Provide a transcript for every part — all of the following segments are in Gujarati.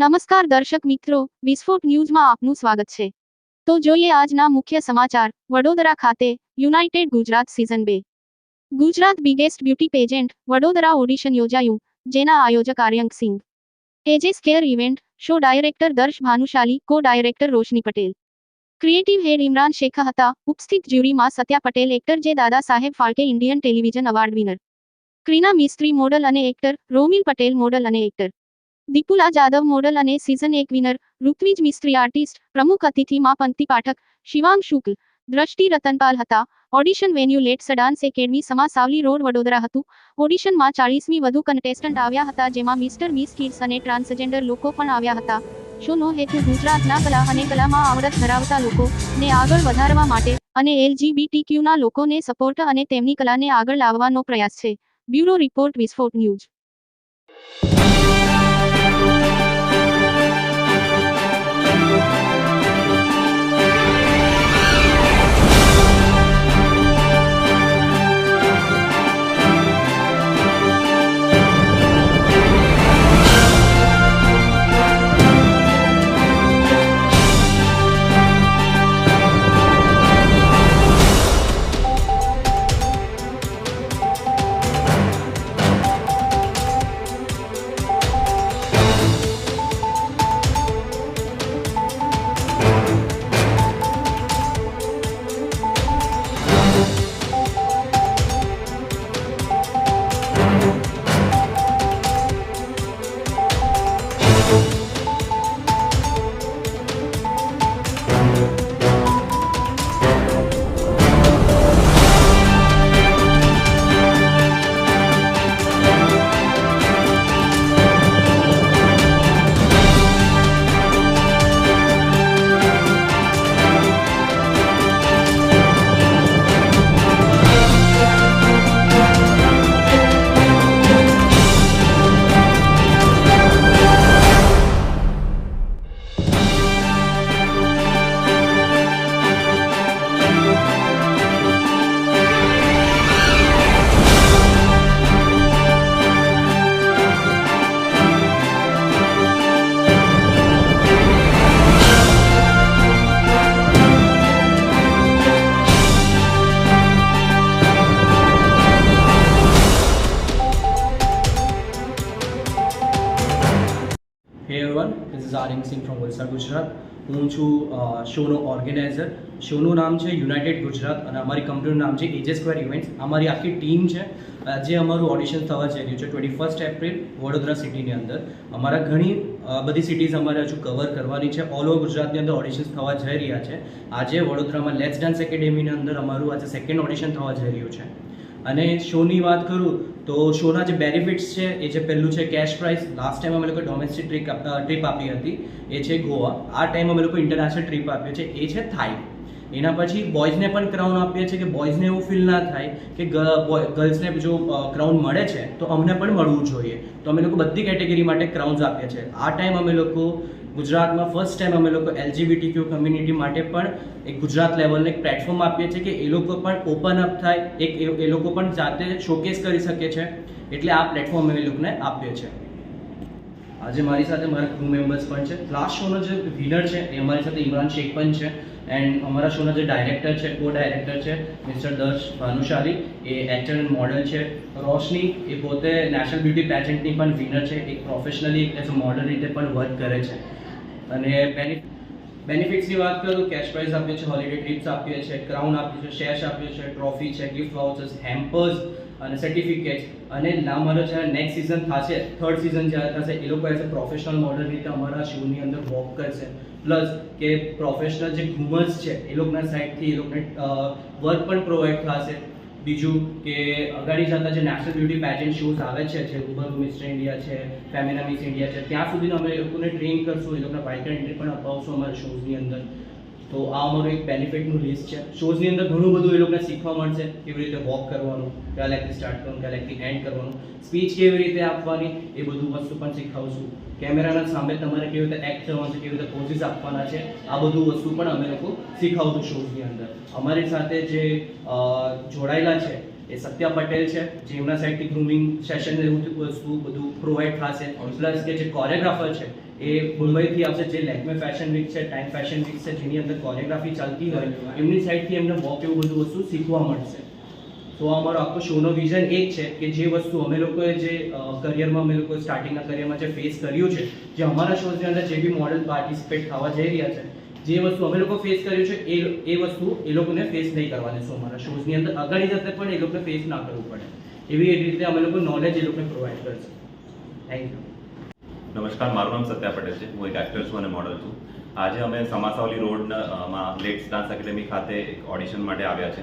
નમસ્કાર દર્શક મિત્રો, વિસ્ફોટ ન્યૂઝમાં આપનું સ્વાગત છે. તો જોઈએ આજના મુખ્ય સમાચાર, વડોદરા ખાતે, યુનાઇટેડ ગુજરાત સિઝન બે. Gujarat biggest beauty pageant, Vadodara audition યોજાયું, જેના આયોજક Aryank Singh. AJS care event, show director Darsh Bhanushali co director Roshni Patel. Creative head Imran Sheikh હતા, ઉપસ્થિત જ્યુરીમાં સત્યા પટેલ, એક્ટર જે Dada Saheb Phalke Indian television award winner. Krina Mistry model અને એક્ટર, રોમિલ પટેલ મોડલ અને એક્ટર. દીપુલા જાદવ મોડલ અને સિઝન એક વિનર ઋત્વિજ મિસ્ત્રી આર્ટિસ્ટ પ્રમુખ અતિથિમાં પંક્તિ પાઠક, શિવાંગ શુક્લ, દ્રષ્ટિ રતનપાલ હતા. Audition venue let's dance academy Sama Savli road Vadodara હતું. ઓડિશનમાં ચાળીસમી વધુ કન્ટેસ્ટન્ટ આવ્યા હતા, જેમાં મિસ્ટર મિસ કિડ્સ અને ટ્રાન્સજેન્ડર લોકો પણ આવ્યા હતા. શોનો હેતુ ગુજરાતના કલા અને કલામાં આવડત ધરાવતા લોકોને આગળ વધારવા માટે અને એલજીબીટીક્યુના લોકોને સપોર્ટ અને તેમની કલાને આગળ લાવવાનો પ્રયાસ છે. Bureau report Visphot news. This Singh from Valsad Gujarat હું છું શોનો ઓર્ગેનાઇઝર શોનું નામ છે યુનાઇટેડ ગુજરાત અને અમારી કંપનીનું નામ છે એજે સ્ક્વેર ઇવેન્ટ્સ અમારી આખી ટીમ છે જે અમારું ઓડિશન થવા જઈ રહ્યું છે ટ્વેન્ટી ફર્સ્ટ એપ્રિલ વડોદરા સિટીની અંદર. અમારા ઘણી બધી સિટીઝ અમારે હજુ કવર કરવાની છે. ઓલ ઓવર ગુજરાતની અંદર ઓડિશન્સ થવા જઈ રહ્યા છે. આજે વડોદરામાં લેટ્સ ડાન્સ એકેડેમીની અંદર અમારું આજે સેકન્ડ ઓડિશન થવા જઈ રહ્યું છે. અને શોની વાત કરું તો શોના જે બેનિફિટ્સ છે, એ જે પહેલું છે કેશ પ્રાઇસ લાસ્ટ ટાઈમ અમે લોકો ડોમેસ્ટિક ટ્રીપ ટ્રીપ આપી હતી, એ છે ગોવા આ ટાઈમ અમે લોકો ઇન્ટરનેશનલ ટ્રીપ આપીએ છે, એ છે થાઈ એના પછી બોયઝને પણ ક્રાઉન આપીએ છીએ કે બોયઝને એવું ફીલ ના થાય કે ગર્લ્સને જો ક્રાઉન મળે છે, તો અમને પણ મળવું જોઈએ. તો અમે લોકો બધી કેટેગરી માટે ક્રાઉન્સ આપીએ છીએ. આ ટાઈમ અમે લોકો ગુજરાતમાં ફર્સ્ટ ટાઈમ અમે લોકો એલજીબીટી ક્યુ કમ્યુનિટી માટે પણ એક ગુજરાત લેવલને એક પ્લેટફોર્મ આપીએ છીએ કે એ લોકો પણ ઓપન અપ થાય, એક એ લોકો પણ જાતે શોકેસ કરી શકે છે. એટલે આ પ્લેટફોર્મ અમે લોકોને આપીએ છીએ. આજે મારી સાથે મારા ક્રૂ મેમ્બર્સ પણ છે. લાસ્ટ શોનો જે વિનર છે એ અમારી સાથે ઇમરાન શેખ પણ છે. એન્ડ અમારા શોના જે ડાયરેક્ટર છે કો ડાયરેક્ટર છે, મિસ્ટર દર્શ ભાનુશાલી, એ એક્ટર એન્ડ મોડલ છે. રોશની એ પોતે નેશનલ બ્યુટી પેજન્ટની પણ વિનર છે. એક પ્રોફેશનલી એઝ અ મોડલ રીતે પણ વર્ક કરે છે. અને બેનિફિટ્સની વાત કરું કેશ પ્રાઇઝ આપીએ છીએ હોલિડે ટ્રીપ્સ આપીએ છીએ ક્રાઉન આપીએ છીએ શેર્સ આપીએ છીએ ટ્રોફી છે ગિફ્ટ વાઉચર્સ હેમ્પર્સ અને સર્ટિફિકેટ્સ અને અમારો જ્યારે નેક્સ્ટ સિઝન થશે થર્ડ સિઝન જ્યારે થશે, એ લોકો એઝ અ પ્રોફેશનલ મોડલ રીતે અમારા શોની અંદર વોક કરશે. પ્લસ કે પ્રોફેશનલ જે ઘુમસ છે, એ લોકોના સાઇડથી એ લોકોને વર્ક પણ પ્રોવાઈડ થશે. બીજું કે અગાડી જતા જે નેશનલ બ્યુટી પેજન્ટ શોઝ આવે છે, જે ઉબર મિસ્ટર ઇન્ડિયા છે ફેમિના મિસ ઇન્ડિયા છે, ત્યાં સુધી અમે લોકોને ટ્રેન કરશું, એ લોકોને બાઇકર એન્ટ્રી પણ અપાવશું અમારા શોઝની અંદર. તો આ અમારું એક બેનિફિટનું લિસ્ટ છે. શોઝની અંદર ઘણું બધું એ લોકોને શીખવા મળશે કેવી રીતે વોક કરવાનું ક્યાં લાઈકથી સ્ટાર્ટ કરવાનું ક્યાં લાઈકથી એન્ડ કરવાનું. સ્પીચ કેવી રીતે આપવાની એ બધું વસ્તુ પણ શીખવશું કેમેરાના સામે તમારે કેવી રીતે એક્ટ કરવાનું છે કેવી રીતે પોઝિસ આપવાના છે આ બધું વસ્તુ પણ અમે લોકો શીખવશું શોઝની અંદર. અમારી સાથે જે જોડાયેલા છે એ સત્યા પટેલ છે જે એમના સાઈડથી ગ્રુમિંગ સેશન એવું વસ્તુ બધું પ્રોવાઈડ થશે. પ્લસ કે જે કોરિયોગ્રાફર છે એ મુંબઈથી આવશે જે લેકમે ફેશન વીક છે ટાઈમ ફેશન વીક છે, જેની અંદર કોરિયોગ્રાફી ચાલતી હોય, એમની સાઈડથી એમને વોક એવું બધું વસ્તુ શીખવા મળશે. તો અમારો આખો શોનો વિઝન એ છે કે જે વસ્તુ અમે લોકોએ જે કરિયરમાં અમે લોકો સ્ટાર્ટિંગના કરિયરમાં જે ફેસ કર્યું છે, જે અમારા શોઝની અંદર જે બી મોડલ પાર્ટિસિપેટ થવા જઈ રહ્યા છે, જે વસ્તુ અમે લોકો ફેસ કર્યું છે, એ એ વસ્તુ એ લોકોને ફેસ નહીં કરવા દેશું અમારા શોઝની અંદર. આગળ જતે પણ એ લોકોને ફેસ ના કરવું પડે. એવી રીતે અમે લોકો નોલેજ એ લોકોને પ્રોવાઈડ કરશું. થેન્ક યુ નમસ્કાર, મારું નામ સત્યા પટેલ છે. હું એક એક્ટર છું અને મોડલ છું. આજે અમે સમાસાવલી રોડમાં લેટ્સ ડાન્સ એકેડેમી ખાતે એક ઓડિશન માટે આવ્યા છે.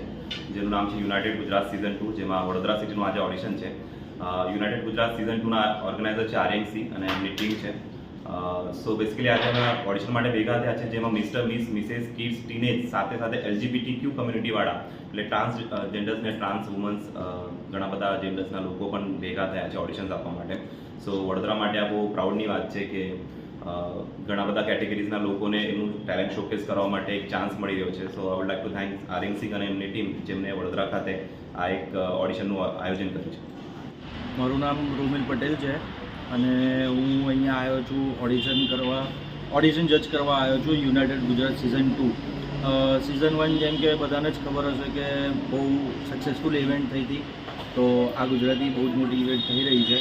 જેનું નામ છે યુનાઇટેડ ગુજરાત સિઝન ટુ જેમાં વડોદરા સિટીનું આજે ઓડિશન છે. યુનાઇટેડ ગુજરાત સિઝન ટુના ઓર્ગેનાઇઝર છે આરએનસી અને એમની ટીમ છે. સો બેસિકલી આજે અમે ઓડિશન માટે ભેગા થયા છે, જેમાં mister miss missus kids teenage સાથે સાથે એલજીબીટી ક્યુ કમ્યુનિટીવાળા એટલે ટ્રાન્સ જેન્ડર્સ ને ટ્રાન્સ વુમન્સ ઘણા બધા જેન્ડર્સના લોકો પણ ભેગા થયા છે ઓડિશન્સ આપવા માટે. સો વડોદરા માટે આ બહુ પ્રાઉડની વાત છે કે ઘણા બધા કેટેગરીઝના લોકોને એનું ટેલેન્ટ શોકેસ કરવા માટે એક ચાન્સ મળી રહ્યો છે. So I would like to thank Aryan Singh અને એમની ટીમ જેમને વડોદરા ખાતે આ એક ઓડિશનનું આયોજન કર્યું છે. મારું નામ રોમિલ પટેલ છે અને હું અહીંયા આવ્યો છું ઓડિશન કરવા ઓડિશન જજ કરવા આવ્યો છું United Gujarat season two season one જેમ કે બધાને જ ખબર હશે કે બહુ સક્સેસફુલ ઇવેન્ટ થઈ હતી. તો આ ગુજરાતી બહુ જ મોટી ઇવેન્ટ થઈ રહી છે,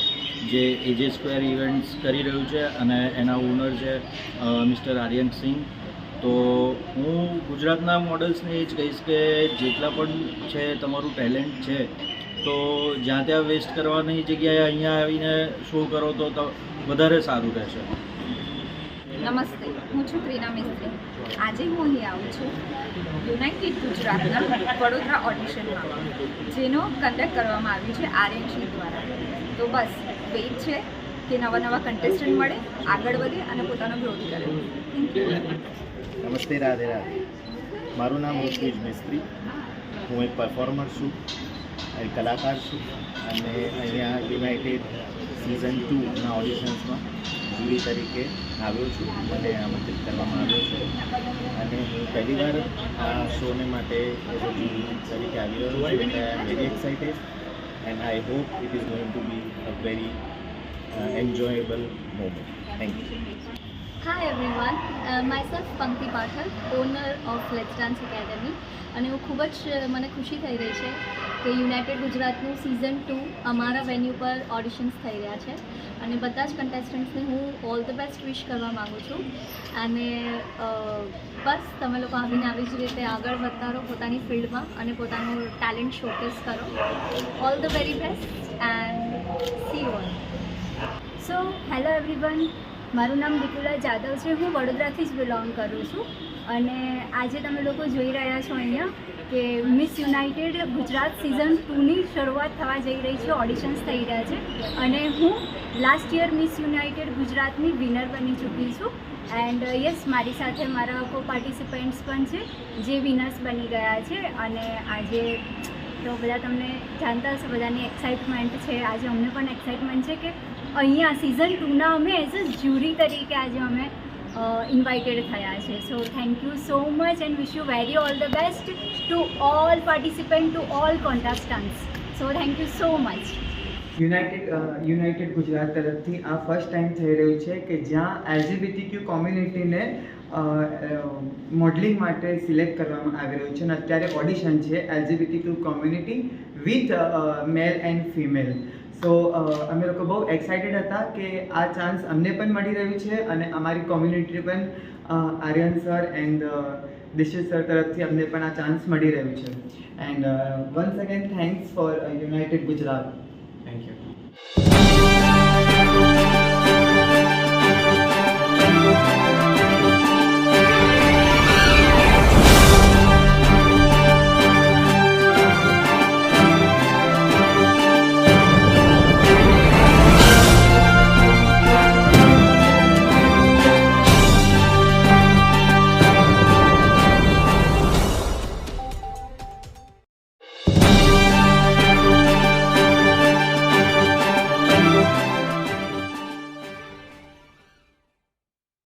જે એજે સ્ક્વેર ઇવેન્ટ્સ કરી રહ્યું છે અને એના ઓનર છે મિસ્ટર આર્યન સિંહ તો હું ગુજરાતના મોડલ્સને એ જ કહીશ કે જેટલા પણ છે, તમારું ટેલેન્ટ છે, તો જ્યાં ત્યાં વેસ્ટ કરવાની જગ્યાએ અહીંયા આવીને શો કરો તો વધારે સારું રહેશે. નમસ્તે, હું છું ક્રીના મિસ્ત્રી આજે હું અહીં આવું છું, યુનાઇટેડ ગુજરાતના વડોદરા ઓડિશનમાં, જેનો કન્ડક્ટ કરવામાં આવ્યું છે આરએનસી દ્વારા. તો બસ વેઇટ છે કે નવા નવા કન્ટેસ્ટન્ટ મળે, આગળ વધે અને પોતાનો ગ્રોથ કરે. નમસ્તે, રાધે રાધે. મારું નામ ઋષિજ મિસ્ત્રી. હું એક પરફોર્મર છું, એક કલાકાર છું અને અહીંયા યુનાઇટેડ સિઝન ટુના ઓડિશન્સમાં જુરી તરીકે આવ્યો છું. મને આમંત્રિત કરવામાં આવ્યો છે. અને હું પહેલી વાર આ શોને માટે તરીકે આવી રહ્યો છું I am very excited and I hope it is going to be a very enjoyable moment thank you hi everyone myself Pankti Pathak owner of let's dance academy અને હું ખૂબ જ મને ખુશી થઈ રહી છે કે યુનાઇટેડ ગુજરાતનું સિઝન ટુ અમારા વેન્યુ પર ઓડિશન્સ થઈ રહ્યા છે. અને બધા જ કન્ટેસ્ટન્ટ્સને હું ઓલ ધ બેસ્ટ વિશ કરવા માગું છું. અને અ, બસ તમે લોકો આવીને આવી જ રીતે આગળ વધતા રહો પોતાની ફિલ્ડમાં અને પોતાનું ટેલેન્ટ શોકેસ કરો. All the very best and see all so hello everyone મારું નામ વિપુલા જાદવ છે. હું વડોદરાથી જ બિલોંગ કરું છું. અને આજે તમે લોકો જોઈ રહ્યા છો અહીંયા કે મિસ યુનાઇટેડ ગુજરાત સિઝન ટુની શરૂઆત થવા જઈ રહી છે ઓડિશન્સ થઈ રહ્યા છે અને હું લાસ્ટ યર મિસ યુનાઇટેડ ગુજરાતની વિનર બની ચૂકી છું એન્ડ યસ મારી સાથે મારા કો પાર્ટિસિપન્ટ્સ પણ છે, જે વિનર્સ બની ગયા છે અને આજે તો બધા તમને જાણતા હશે, બધાની એક્સાઇટમેન્ટ છે. આજે અમને પણ એક્સાઇટમેન્ટ છે કે અહીંયા સિઝન ટુના અમે એઝ અ જ્યુરી તરીકે આજે અમે ઇન્વાઇટેડ થયા છે. So thank you so much and wish you very all the best to all participant to all contestants so thank you so much United United Gujarat તરફથી આ ફર્સ્ટ ટાઈમ થઈ રહ્યું છે કે જ્યાં એલજીબીટીક્યુ કોમ્યુનિટીને મોડલિંગ માટે સિલેક્ટ કરવામાં આવી રહ્યું છે અને અત્યારે ઓડિશન છે LGBTQ community with male and female so અમે લોકો બહુ એક્સાઇટેડ હતા કે આ ચાન્સ અમને પણ મળી રહ્યું છે અને અમારી કોમ્યુનિટી પણ Aryan sir and Dishit sir તરફથી અમને પણ આ ચાન્સ મળી રહ્યું છે. And once again thanks for United Gujarat. Thank you